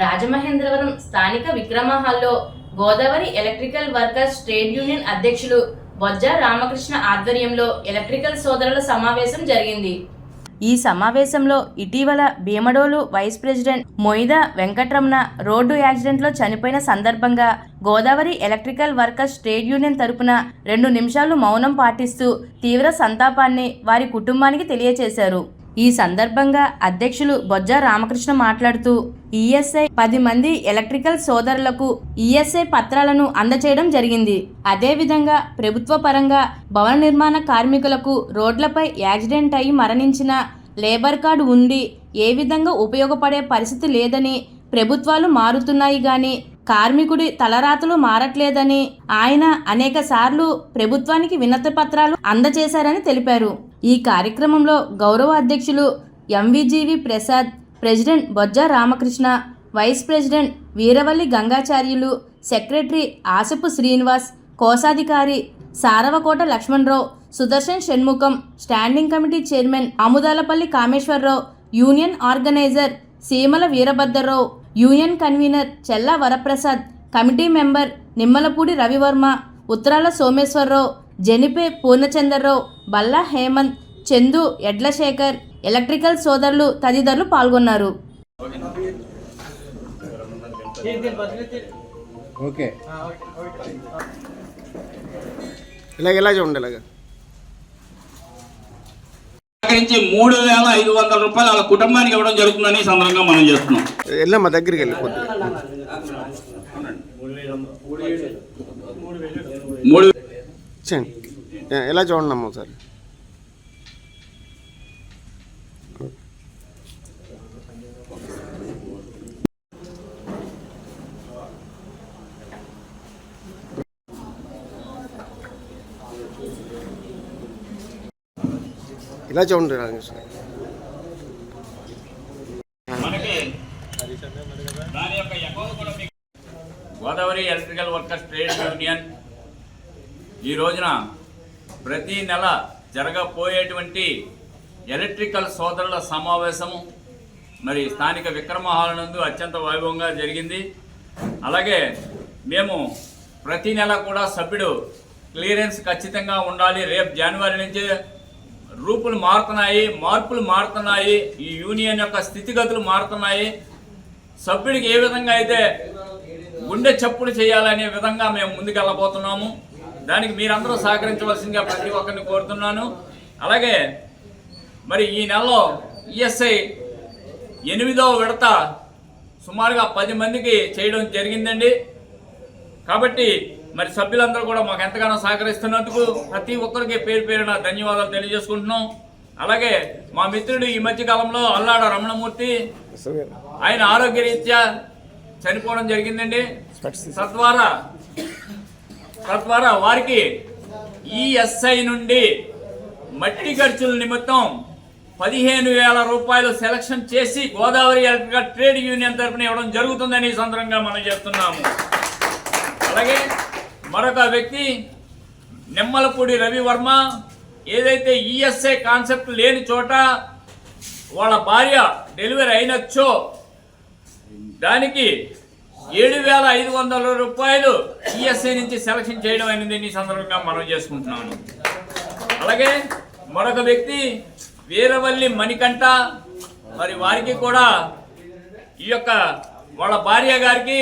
రాజమహేంద్రవరం స్థానిక విక్రమ హాల్లో Godavari electrical workers trade union అధ్యక్షులు బొజ్జ రామకృష్ణ ఆధ్వర్యంలో ఎలక్ట్రికల్ సోదరుల సమావేశం జరిగింది. ఈ సమావేశంలో ఇటీవల Bhimadolu vice president Moida Venkatramana road యాక్సిడెంట్లో చనిపోయిన సందర్భంగా Godavari electrical workers trade union తరపున రెండు నిమిషాలు మౌనం పాటిస్తూ తీవ్ర సంతాపాన్ని వారి కుటుంబానికి తెలియచేశారు. ఈ సందర్భంగా అధ్యక్షులు బొజ్జ రామకృష్ణ మాట్లాడుతూ ఈఎస్ఐ పది మంది ఎలక్ట్రికల్ సోదరులకు ఈఎస్ఐ పత్రాలను అందచేయడం జరిగింది. అదేవిధంగా ప్రభుత్వ పరంగా భవన నిర్మాణ కార్మికులకు రోడ్లపై యాక్సిడెంట్ అయి మరణించిన లేబర్ కార్డు ఉండి ఏ విధంగా ఉపయోగపడే పరిస్థితి లేదని ప్రభుత్వాలు మారుతున్నాయి కానీ కార్మికుడి తలరాతలు మారట్లేదని ఆయన అనేక సార్లు ప్రభుత్వానికి వినతి పత్రాలు అందజేశారని తెలిపారు. ఈ కార్యక్రమంలో గౌరవ అధ్యక్షులు MVGV Prasad president Bojja Ramakrishna vice president Veeravalli Gangacharyulu secretary Asapu Srinivas కోశాధికారి Saravakota Lakshmanarao Sudarshan Shanmukham standing committee chairman Amudalapalli Kameswararao union organiser Seemala Veerabhadrarao union convener Chella Varaprasad committee member Nimmalapudi Ravivarma Uttarala Someswararao Janipe Purnachandrarao Balla Hemanth Chandu Edlashekar electrical సోదరులు తదితరులు పాల్గొన్నారు. Okay. ఇలాగ ఇలా చూడండి ఇలాగ? నుంచి మూడు వేల ఐదు వందల రూపాయలు వాళ్ళ కుటుంబానికి ఇవ్వడం జరుగుతుందని సందర్భంగా మనం చేస్తున్నాం. వెళ్ళమ్మా దగ్గరికి వెళ్ళి కొద్దిగా మూడు ఇలా చూడండి అమ్మ ఒకసారి? ఇలా చూడండి రామకృష్ణ మనకి దాని యొక్క కూడా Godavari electrical workers trade union ఈ రోజున ప్రతి నెల జరగబోయేటువంటి ఎలక్ట్రికల్ సోదరుల సమావేశము మరి స్థానిక విక్రమహాల నందు అత్యంత వైభవంగా జరిగింది. అలాగే మేము ప్రతి నెల కూడా సభ్యుడు క్లియరెన్స్ ఖచ్చితంగా ఉండాలి. రేపు జనవరి నుంచి రూపులు మారుతున్నాయి మార్పులు మారుతున్నాయి ఈ యూనియన్ యొక్క స్థితిగతులు మారుతున్నాయి. సభ్యుడికి ఏ విధంగా అయితే గుండె చప్పుడు చేయాలనే విధంగా మేము ముందుకెళ్ళబోతున్నాము. దానికి మీరందరూ సహకరించవలసిందిగా ప్రతి ఒక్కరిని కోరుతున్నాను. అలాగే మరి ఈ నెలలో ఈఎస్ఐ ఎనిమిదవ విడత సుమారుగా పది మందికి చేయడం జరిగిందండి. కాబట్టి మరి సభ్యులందరూ కూడా మాకు ఎంతగానో సహకరిస్తున్నందుకు ప్రతి ఒక్కరికి పేరు పేరున ధన్యవాదాలు తెలియజేసుకుంటున్నాం. అలాగే మా మిత్రుడు ఈ మధ్య కాలంలో అల్లాడ రమణమూర్తి ఆయన ఆరోగ్యరీత్యా చనిపోవడం జరిగిందండి. తద్వారా తద్వారా వారికి ఈఎస్ఐ నుండి మట్టి ఖర్చుల నిమిత్తం పదిహేను వేల రూపాయలు సెలక్షన్ చేసి గోదావరి ఎలక్ట్రికల్ ట్రేడ్ యూనియన్ తరఫున ఇవ్వడం జరుగుతుందని ఈ సందర్భంగా మనం చేస్తున్నాము అలాగే మరొక వ్యక్తి నిమ్మలపూడి రవివర్మ ఏదైతే ఈఎస్ఐ కాన్సెప్ట్ లేని చోట వాళ్ళ భార్య డెలివరీ అయినచ్చో దానికి ఏడు వేల ఐదు వందల రూపాయలు ఈఎస్ఐ నుంచి సెలక్షన్ చేయడం అనేది ఈ సందర్భంగా మనం చేసుకుంటున్నాను అలాగే మరొక వ్యక్తి వీరవల్లి మణికంఠ మరి వారికి కూడా ఈ యొక్క వాళ్ళ భార్య గారికి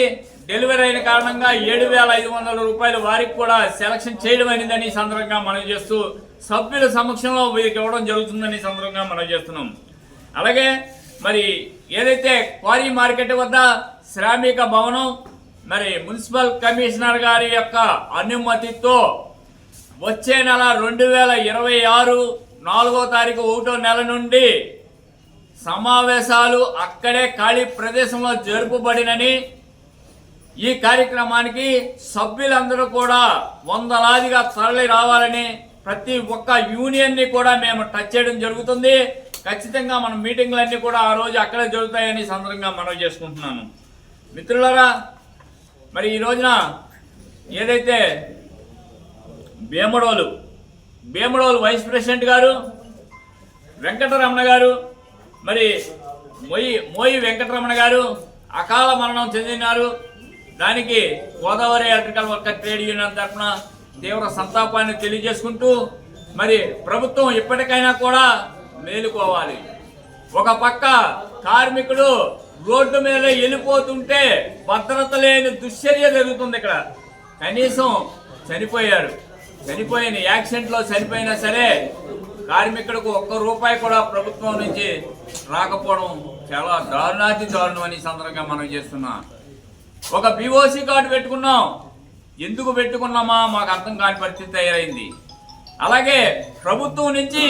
డెలివరీ అయిన కారణంగా ఏడు వేల ఐదు వందల రూపాయలు వారికి కూడా సెలక్షన్ చేయడం అయిందని సందర్భంగా మనం చేస్తూ సభ్యుల సమక్షంలో వీరికి ఇవ్వడం జరుగుతుందని సందర్భంగా మనం చేస్తున్నాం. అలాగే మరి ఏదైతే క్వారీ మార్కెట్ వద్ద శ్రామిక భవనం మరి మున్సిపల్ కమిషనర్ గారి యొక్క అనుమతితో వచ్చే నెల రెండు వేల ఇరవై ఆరు నాలుగో తారీఖు ఒకటో నెల నుండి సమావేశాలు అక్కడే ఖాళీ ప్రదేశంలో జరుపుబడినని ఈ కార్యక్రమానికి సభ్యులందరూ కూడా వందలాదిగా తరలి రావాలని ప్రతి ఒక్క యూనియన్ని కూడా మేము టచ్ చేయడం జరుగుతుంది. ఖచ్చితంగా మన మీటింగ్లన్నీ కూడా ఆ రోజు అక్కడే జరుగుతాయని సందర్భంగా మనవి చేసుకుంటున్నాను. మిత్రులరా మరి ఈ రోజున ఏదైతే భీమడోలు భీమడోలు వైస్ ప్రెసిడెంట్ గారు వెంకటరమణ గారు మరి మోయి మోయి వెంకటరమణ గారు అకాల మరణం చెందినారు. దానికి Godavari electrical worker trade union తరఫున తీవ్ర సంతాపాన్ని తెలియజేసుకుంటూ మరి ప్రభుత్వం ఇప్పటికైనా కూడా మేలుకోవాలి. ఒక పక్క కార్మికుడు రోడ్డు మీద వెళ్ళిపోతుంటే భద్రత లేని దుశ్చర్య జరుగుతుంది ఇక్కడ. కనీసం చనిపోయారు. చనిపోయిన యాక్సిడెంట్లో చనిపోయినా సరే కార్మికుడికి ఒక్క రూపాయి కూడా ప్రభుత్వం నుంచి రాకపోవడం చాలా దారుణాతి దారుణం అని సందర్భంగా మనం చేస్తున్నాం. ఒక బీఓసీ కార్డు పెట్టుకున్నాం. ఎందుకు పెట్టుకున్నామా? మాకు అర్థం కాని పరిస్థితి తయారైంది. అలాగే ప్రభుత్వం నుంచి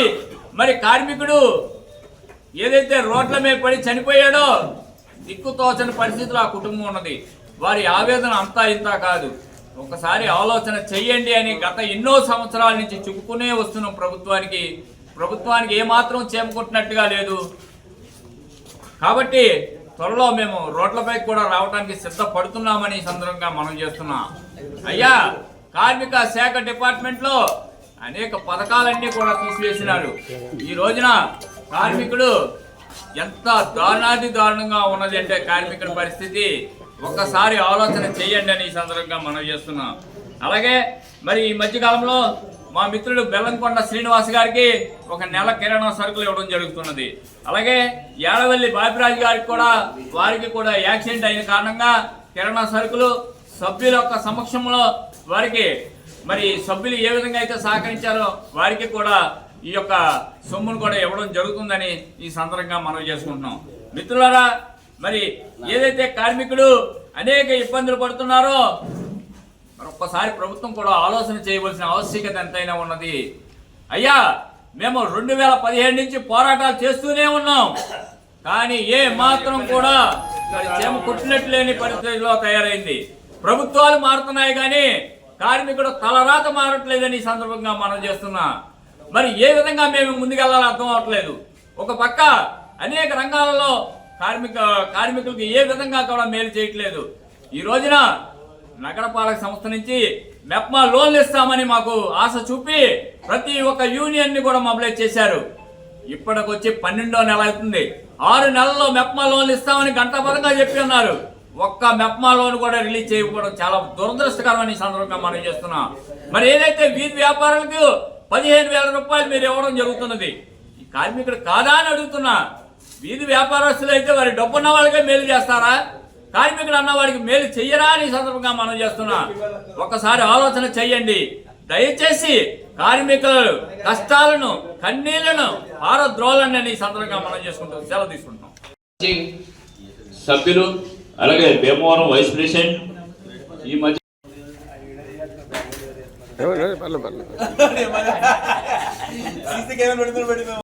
మరి కార్మికుడు ఏదైతే రోడ్ల మీద పడి చనిపోయాడో దిక్కుతోచని పరిస్థితిలో ఆ కుటుంబం ఉన్నది. వారి ఆవేదన అంతా ఇంత కాదు. ఒకసారి ఆలోచన చెయ్యండి అని గత ఎన్నో సంవత్సరాల నుంచి చెప్పుకునే వస్తున్నాం ప్రభుత్వానికి. ప్రభుత్వానికి ఏమాత్రం చేమకుంటున్నట్టుగా లేదు. కాబట్టి త్వరలో మేము రోడ్లపై కూడా రావడానికి సిద్ధపడుతున్నామని ఈ సందర్భంగా మనం చేస్తున్నాం. అయ్యా కార్మిక శాఖ డిపార్ట్మెంట్లో అనేక పథకాలన్నీ కూడా తీసివేసినారు. ఈ రోజున కార్మికుడు ఎంత దారుణాది దారుణంగా ఉన్నది అంటే కార్మికుడి పరిస్థితి ఒక్కసారి ఆలోచన చేయండి అని ఈ సందర్భంగా మనం చేస్తున్నాం. అలాగే మరి ఈ మధ్యకాలంలో మా మిత్రుడు బెల్లంకొండ శ్రీనివాస్ గారికి ఒక నెల కిరాణా సరుకులు ఇవ్వడం జరుగుతున్నది. అలాగే ఏడవల్లి బాపిరాజు గారికి కూడా వారికి కూడా యాక్సిడెంట్ అయిన కారణంగా కిరాణా సరుకులు సభ్యుల యొక్క సమక్షంలో వారికి మరి సభ్యులు ఏ విధంగా అయితే సహకరించారో వారికి కూడా ఈ యొక్క సొమ్మును కూడా ఇవ్వడం జరుగుతుందని ఈ సందర్భంగా మనం చేసుకుంటున్నాం. మిత్రులారా మరి ఏదైతే కార్మికుడు అనేక ఇబ్బందులు పడుతున్నారో మరి ఒక్కసారి ప్రభుత్వం కూడా ఆలోచన చేయవలసిన ఆవశ్యకత ఎంతైనా ఉన్నది. అయ్యా మేము రెండు వేల పదిహేడు నుంచి పోరాటాలు చేస్తూనే ఉన్నాం. కానీ ఏ మాత్రం కూడా చేమ కుట్టినట్టు లేని పరిస్థితిలో తయారైంది. ప్రభుత్వాలు మారుతున్నాయి కానీ కార్మికుడు తలరాత మారట్లేదని ఈ సందర్భంగా మనం చేస్తున్నా. మరి ఏ విధంగా మేము ముందుకెళ్ళాలో అర్థం అవట్లేదు. ఒక పక్క అనేక రంగాలలో కార్మిక కార్మికులకు ఏ విధంగా కూడా మేలు చేయట్లేదు. ఈ రోజున నగరపాలక సంస్థ నుంచి మెప్మా లోన్లు ఇస్తామని మాకు ఆశ చూపి ప్రతి ఒక్క యూనియన్ని కూడా మొబిలైజ్ చేశారు. ఇప్పటికొచ్చి పన్నెండో నెల అవుతుంది. ఆరు నెలల్లో మెప్మా లోన్లు ఇస్తామని గంటపరంగా చెప్పి ఉన్నారు. ఒక్క మెప్మా లోన్ కూడా రిలీజ్ చేయకపోవడం చాలా దురదృష్టకరమైన సందర్భంగా మనం చేస్తున్నాం. మరి ఏదైతే వీధి వ్యాపారులకు పదిహేను వేల రూపాయలు మీరు ఇవ్వడం జరుగుతున్నది ఈ కార్మికుడు కాదా అని అడుగుతున్నా. వీధి వ్యాపారస్తులు అయితే వారి డబ్బున్న వాళ్ళకే మేలు చేస్తారా? కార్మికుడు అన్న వాడికి మేలు చెయ్యరా అని సందర్భంగా మనం చేస్తున్నా. ఒకసారి ఆలోచన చెయ్యండి. దయచేసి కార్మికుల కష్టాలను కన్నీళ్ళను పారద్రోలండి సందర్భంగా మనం చేసుకుంటాం సెలవు తీసుకుంటాం సభ్యులు అలాగే భీమవరం వైస్ ప్రెసిడెంట్ ఈ మధ్య? పర్లేదు పర్లేదు